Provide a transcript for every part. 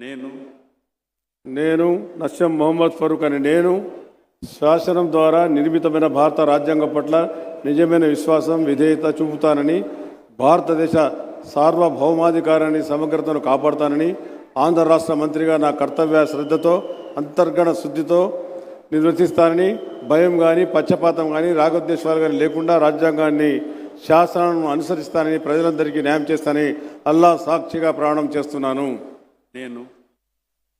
నేను నేను నస్యం మొహమ్మద్ ఫరూక్ అని నేను శాసనం ద్వారా నిర్మితమైన భారత రాజ్యాంగం పట్ల నిజమైన విశ్వాసం విధేయత చూపుతానని భారతదేశ సార్వభౌమాధికారాన్ని సమగ్రతను కాపాడుతానని ఆంధ్ర రాష్ట్ర మంత్రిగా నా కర్తవ్య శ్రద్ధతో అంతర్గణ శుద్ధితో నిర్వర్తిస్తానని భయం కానీ పక్షపాతం కానీ రాగద్వేషాలు కానీ లేకుండా రాజ్యాంగాన్ని శాసనాలను అనుసరిస్తానని ప్రజలందరికీ న్యాయం చేస్తానని అల్లా సాక్షిగా ప్రమాణం చేస్తున్నాను. నేను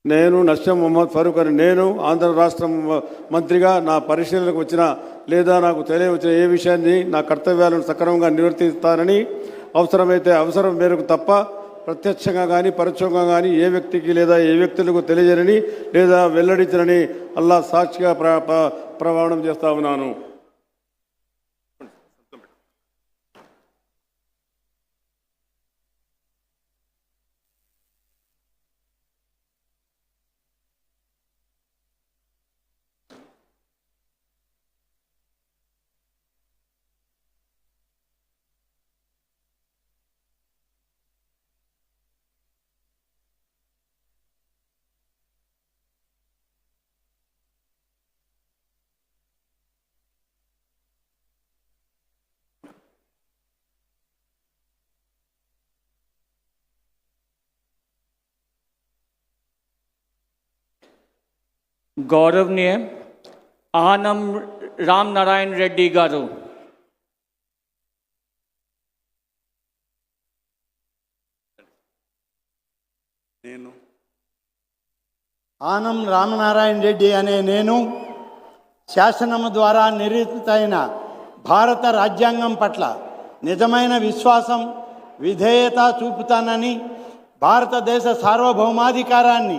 నేను నష్టం మొహమ్మద్ ఫరూక్ అని నేను ఆంధ్ర రాష్ట్ర మ- మంత్రిగా నా పరిశీలనకు వచ్చిన లేదా నాకు తెలియవచ్చిన ఏ విషయాన్ని నా కర్తవ్యాలను సక్రమంగా నిర్వర్తిస్తానని అవసరమైతే అవసరం మేరకు తప్ప ప్రత్యక్షంగా కానీ పరోక్షంగా కానీ ఏ వ్యక్తికి లేదా ఏ వ్యక్తులకు తెలియజేయని లేదా వెల్లడించనని అల్లా సాక్షిగా ప్ర ప్ర- ప్రమాణం చేస్తా ఉన్నాను. గౌరవనీయ ఆనం రామ్ నారాయణ రెడ్డి గారు. నేను ఆనం రామనారాయణ రెడ్డి అనే నేను శాసనము ద్వారా నిరూపితైన భారత రాజ్యాంగం పట్ల నిజమైన విశ్వాసం విధేయత చూపుతానని భారతదేశ సార్వభౌమాధికారాన్ని